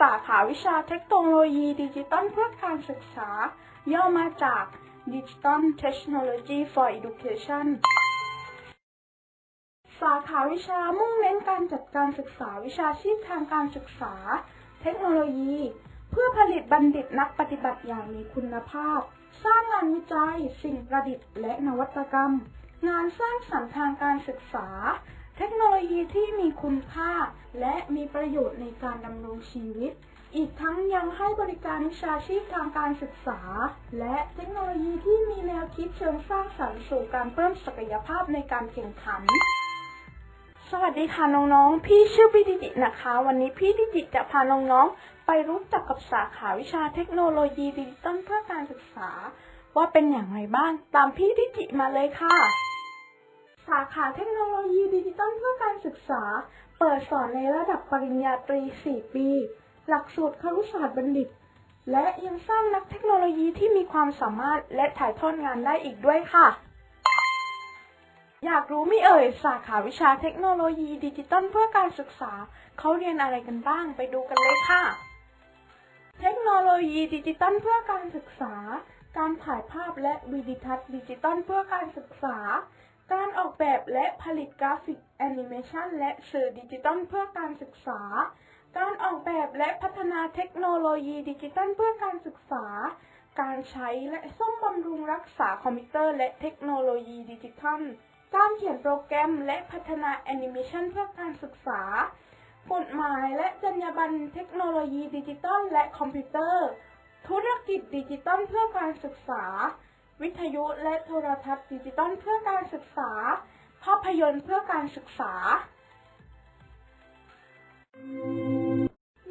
สาขาวิชาเทคโนโลยีดิจิตอลเพื่อการศึกษา ย่อมาจาก Digital Technology for Education สาขาวิชามุ่งเน้นการจัดการศึกษาวิชาชีพทางการศึกษา เทคโนโลยี เพื่อผลิตบัณฑิตนักปฏิบัติอย่างมีคุณภาพ สร้างงานวิจัย สิ่งประดิษฐ์และนวัตกรรม งานสร้างสรรค์ทางการศึกษา โนโลยีที่มีคุณค่า และมีประโยชน์ในการดำรงชีวิต อีกทั้งยังให้บริการวิชาชีพทางการศึกษา และเทคโนโลยีที่มีแนวคิดเชิงสร้างสรรค์สู่การเพิ่มศักยภาพในการแข่งขันสวัสดีค่ะน้องๆ พี่ชื่อพี่ดิจิตนะคะ วันนี้พี่ดิจิจะพาน้องๆ ไปรู้จักกับสาขาวิชาเทคโนโลยีดิจิตอลเพื่อการศึกษา ว่าเป็นอย่างไรบ้าง ตามพี่ดิจิมาเลยค่ะ สาขาเทคโนโลยีดิจิตอลเพื่อการศึกษา เปิดสอนในระดับปริญญาตรี 4 ปี หลักสูตรครุศาสตร์บัณฑิต และยังสร้างนักเทคโนโลยีที่มีความสามารถและถ่ายทอดงานได้อีกด้วยค่ะ อยากรู้ไม่เอ่ย สาขาวิชาเทคโนโลยีดิจิตอลเพื่อการศึกษา เขาเรียนอะไรกันบ้างไปดูกันเลยค่ะ เทคโนโลยีดิจิตอลเพื่อการศึกษา การถ่ายภาพและวิดีทัศน์ดิจิตอลเพื่อการศึกษา การออกแบบและผลิตกราฟิกแอนิเมชันและสื่อดิจิตอลเพื่อการศึกษา การออกแบบและพัฒนาเทคโนโลยีดิจิตอลเพื่อการศึกษา การใช้และซ่อมบำรุงรักษาคอมพิวเตอร์และเทคโนโลยีดิจิทัล การเขียนโปรแกรมและพัฒนาแอนิเมชันเพื่อการศึกษากฎหมายและจรรยาบรรณเทคโนโลยีดิจิตอลและคอมพิวเตอร์ ธุรกิจดิจิตอลเพื่อการศึกษา วิทยุและโทรทัศน์ดิจิตอลเพื่อการศึกษา ภาพยนตร์เพื่อการศึกษา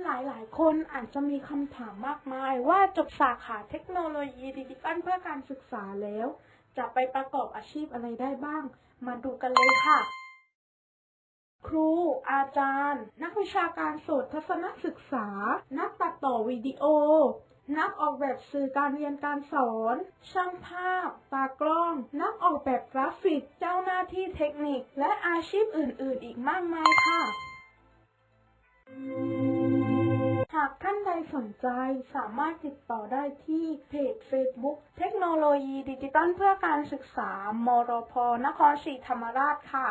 หลายๆ คนอาจจะมีคำถามมากมายว่าจบสาขาเทคโนโลยีดิจิตอลเพื่อการศึกษาแล้ว จะไปประกอบอาชีพอะไรได้บ้าง มาดูกันเลยค่ะ ครู อาจารย์ นักวิชาการโสตทัศนศึกษา นักตัดต่อวิดีโอ นักออกแบบสื่อการเรียนการสอน ช่างภาพ ตากล้อง นักออกแบบกราฟิก เจ้าหน้าที่เทคนิค และอาชีพอื่น ๆ อีกมากมายค่ะ หากท่านใดสนใจสามารถติดต่อได้ที่เพจ Facebook เทคโนโลยีดิจิตอลเพื่อการศึกษามรพนครศรีธรรมราชค่ะ